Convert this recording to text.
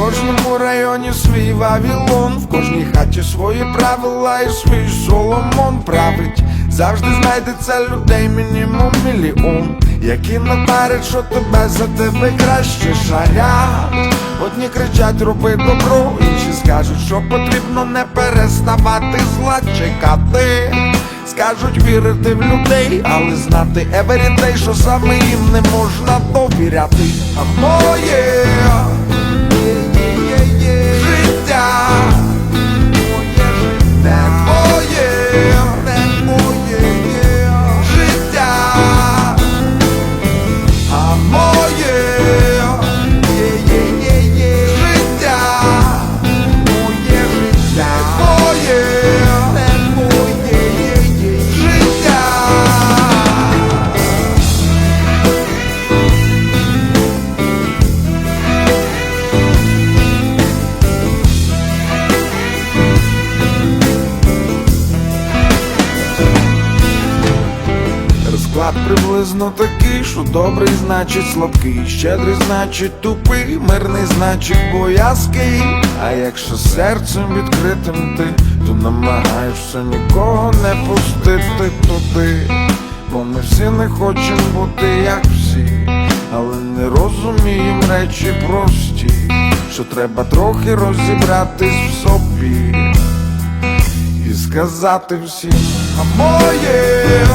кожному районі свій вавілон, в кожній хаті свої правила і свій соломон править. Завжди знайдеться людей мінімум мільйон, які напарять, що тебе за тебе краще шарять. Одні кричать, роби добро, інші скажуть, що потрібно не переставати зла чекати. Скажуть вірити в людей, але знати everyday, що саме їм не можна довіряти. А моє Розклад приблизно такий, що добрий значить слабкий, щедрий значить тупий, мирний значить боязкий. А якщо серцем відкритим ти, то намагаєшся нікого не пустити туди. Бо ми всі не хочемо бути як всі, але не розуміємо речі прості, що треба трохи розібратись в собі і сказати всім, а моє